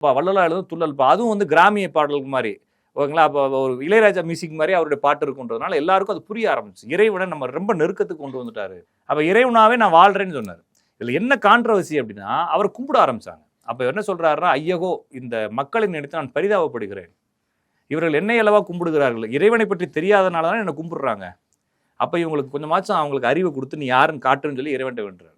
இப்போ வள்ளலா எழுதும் துள்ளல். இப்போ அதுவும் வந்து கிராமிய பாடல் மாதிரி. ஓகேங்களா? அப்போ ஒரு இளையராஜா மியூசிக் மாதிரி அவருடைய பாட்டு இருக்குன்றதுனால எல்லாருக்கும் அது புரிய ஆரம்பிச்சு. இறைவனை நம்ம ரொம்ப நெருக்கத்துக்கு கொண்டு வந்துட்டாரு. அப்போ இறைவனாவே நான் வாழ்கிறேன்னு சொன்னார். இதில் என்ன கான்ட்ரவர்சி அப்படின்னா அவர் கும்பிட ஆரம்பிச்சாங்க. அப்போ என்ன சொல்கிறாருன்னா ஐயகோ இந்த மக்களின் நினைத்து நான் பரிதாபப்படுகிறேன். இவர்கள் என்னை அளவாக கும்பிடுகிறார்கள்? இறைவனை பற்றி தெரியாதனால தான் என்னை கும்பிடுறாங்க. அப்போ இவங்களுக்கு கொஞ்சமாச்சும் அவங்களுக்கு அறிவை கொடுத்து நீ யாருன்னு காட்டுன்னு சொல்லி இறைவன்ட்ட வேண்டுறாரு.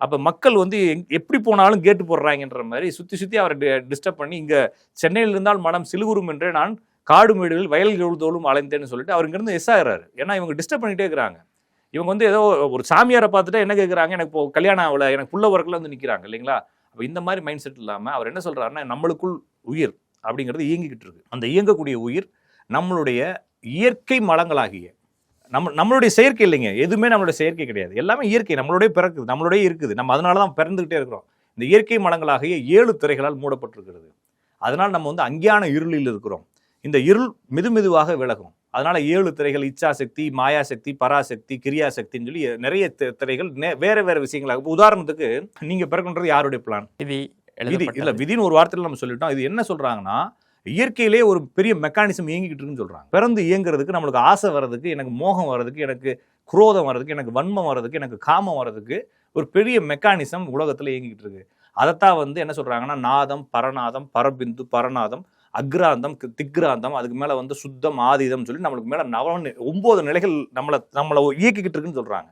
அப்போ மக்கள் வந்து எங்- எப்படி போனாலும் கேட்டு போடுறாங்கன்ற மாதிரி சுற்றி சுற்றி அவரை டிஸ்டர்ப் பண்ணி இங்கே சென்னையில் இருந்தால் மனம் சிலுகுறும் என்றே நான் காடு மேடுகள் வயல் எழுதோலும் அலைந்தேன்னு சொல்லிட்டு அவர் இங்கேருந்து எஸ் ஆகிறாரு. ஏன்னா இவங்க டிஸ்டர்ப் பண்ணிகிட்டே இருக்கிறாங்க. இவங்க வந்து ஏதோ ஒரு சாமியாரை பார்த்துட்டு என்ன கேட்குறாங்க எனக்கு இப்போ கல்யாணம் ஆகலை எனக்கு புள்ள ஒர்க்கில் வந்து நிற்கிறாங்க இல்லைங்களா? அப்போ இந்த மாதிரி மைண்ட் செட் இல்லாமல் அவர் என்ன சொல்கிறாருன்னா நம்மளுக்குள் உயிர் அப்படிங்கிறது இயங்கிக்கிட்டு இருக்கு. அந்த இயங்கக்கூடிய உயிர் நம்மளுடைய இயற்கை மலங்களாகிய நம்ம நம்மளுடைய செயற்கை இல்லைங்க. எதுவுமே நம்மளுடைய செயற்கை கிடையாது. எல்லாமே இயற்கை. நம்மளுடைய பிறக்குது. நம்மளுடைய இருக்குது. நம்ம அதனால தான் பிறந்துக்கிட்டே இருக்கிறோம். இந்த இயற்கை மலங்களாகிய ஏழு திரைகளால் மூடப்பட்டிருக்கிறது. அதனால் நம்ம வந்து அஞ்ஞான இருளில் இருக்கிறோம். இந்த இருள் மெதுமெதுவாக விலகும். அதனால ஏழு திரைகள் இச்சாசக்தி மாயாசக்தி பராசக்தி கிரியாசக்தின்னு சொல்லி நிறைய திரைகள் வேற வேற விஷயங்களாக. உதாரணத்துக்கு நீங்க பிறக்குன்றது யாருடைய பிளான் விதி இல்ல. விதின்னு ஒரு வார்த்தையில நம்ம சொல்லிட்டோம். இது என்ன சொல்றாங்கன்னா இயற்கையிலே ஒரு பெரிய மெக்கானிசம் இயங்கிக்கிட்டு இருக்குன்னு சொல்கிறாங்க பிறந்து இயங்குறதுக்கு நம்மளுக்கு ஆசை வர்றதுக்கு எனக்கு மோகம் வர்றதுக்கு எனக்கு குரோதம் வர்றதுக்கு எனக்கு வன்மம் வர்றதுக்கு எனக்கு காமம் வர்றதுக்கு ஒரு பெரிய மெக்கானிசம் உலகத்தில் இயங்கிக்கிட்டு இருக்கு. அதைத்தான் வந்து என்ன சொல்கிறாங்கன்னா நாதம் பரநாதம் பரபிந்து பரநாதம் அக்ராந்தம் திக்ராந்தம் அதுக்கு மேலே வந்து சுத்தம் ஆதிதம் சொல்லி நம்மளுக்கு மேலே நவ ஒம்பது நிலைகள் நம்மளை நம்மளை இயக்கிக்கிட்டு இருக்குன்னு சொல்கிறாங்க